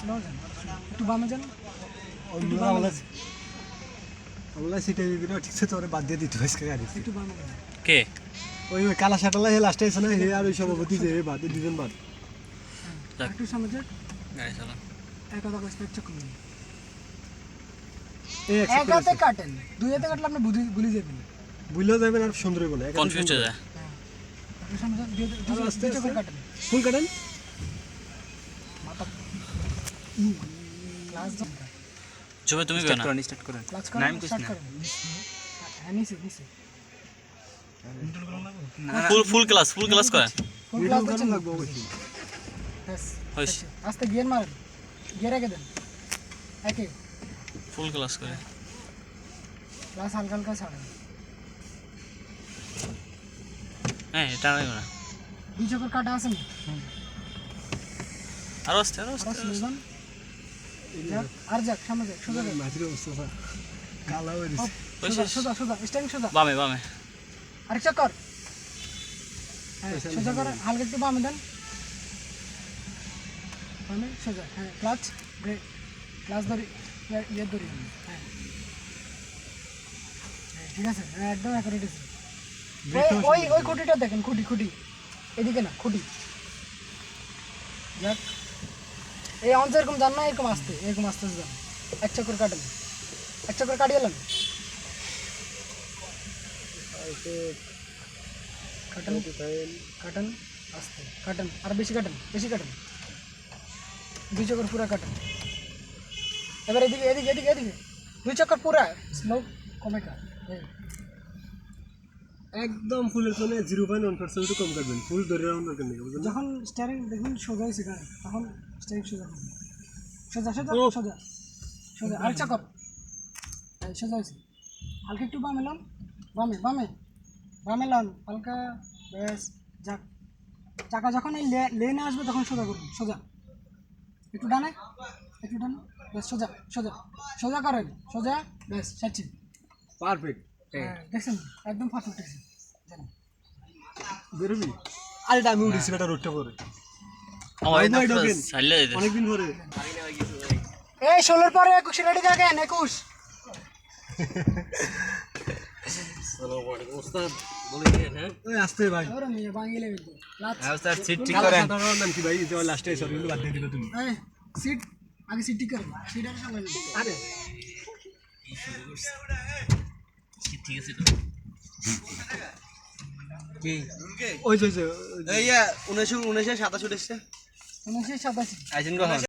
Slow যান। একটু বামে যান। আমরা সিটে দিবি ঠিক আছে তোরে বাদ দিয়ে দিতে হয়েছে গাড়ি একটু বামে কে? ওই ওই কালা শাটালা হে লাস্টে আছে না হে আর ওই সভাপতি যে বাদ দুজন বাদ। একটু সামনে যান। গাড়ি চালান। এক কথা কষ্ট চেক করুন এই এক accept হাতে করেছে। কাটেন। দুই হাতে কাটলে আপনি বুঝি ভুলে যাবেন। বুঝলেও যাবেন আর সুন্দর হবে না কনফিউজ হয়ে যায়। একটু সামনে যান দুই হাতে- দুই আরও হাতে- আস্তে দুই চোখে আস্তে। কাটেন ফুল কাটেন মাথা ক্লাস যান চুপে তুমি কেন? স্টার্ট না, স্টার্ট না। করেন হ্যাঁ নিচে নিচে। Full full class full class করে মিডল ক্লাস কারণ দিচ্ছেন লাগবে অবশ্যই। আচ্ছা, আস্তে গিয়ার মারেন গিয়ার রেখে দেন। একে। ফুল ক্লাস করে ক্লাস হালকা হালকা ছাড়েন হ্যাঁ এটা লাগবে না দুই চোখের কাটা আছে না আরও আসতে আরও আসতে আর যাক সামনে যাক সোজা যাক। মাঝির অবস্থা কালা হয়ে ও, গেছে। ওই সোজা সোজা সোজা স্ট্যান্ড সোজা। বামে বামে। আরেক চক্কর। হ্যাঁ সোজা করে হালকা একটু বামে দেন। বামে সোজা হ্যাঁ ক্লাচ ব্রেক ক্লাচ ধরি ইয়ে- ইয়ে ধরি। হ্যাঁ হ্যাঁ, ঠিক আছে হ্যাঁ একদম অ্যাকুরেট আছে। ওই- ওই ওই খুঁটিটা দেখেন খুঁটি খুঁটি। এদিকে না খুঁটি। যাক। এই অঞ্চল এরকম যান না এরকম আসতে এরকম আস্তে আস্তে যান এক চক্কর কাটেন এক চক্কর কাটিয়ে এলেন? কাটেন কাটেন আস্তে কাটেন আর বেশি কাটেন বেশি কাটেন। দুই চক্কর পুরা কাটেন। এবার এদিকে এদিকে এদিকে এদিকে। দুই চক্কর পুরা স্লো কমে কাট এই। একদম ফুলের জন্য জিরো পয়েন্ট ওয়ান পার্সেন্ট কম কাটবেন ফুল ধরে রাখুন দরকার নেই যখন স্টারিং দেখুন সোজা হয়েছে গাড়ি তখন স্টারিং সোজা হবে সোজা সোজা। সোজা সোজা আর এই সোজা হয়েছে। হালকা একটু বামে লাম বামে বামে বামে লাম হালকা ব্যাস যাক। চাকা যখন এই লেনে আসবে তখন সোজা করুন সোজা। একটু ডানে একটু ডানে ব্যাস সোজা সোজা সোজা করেন সোজা ব্যাস সাচ্ছি পারফেক্ট হ্যাঁ দেখছেন? একদম পারফেক্ট আছে জানেন বেরোবি? আরে আমি উঠেছি রোডটা পরে। অনেকদিন এই ষোলোর পরে একুশ রেডি থাকেন একুশ। আসতে ভাই। স্যার সিট ঠিক করেন। কি ভাই? লাস্টে সরি বাদ দিয়ে দিলে তুমি। সিট আগে সিট ঠিক করেন। সিট আর সামনে আরে। ঠিক আছে কি? ওই যে ওই যে এই উনিশশো উনিশশো সাতাশ উঠেছে। উনিশশো সাতাশ। আইসেন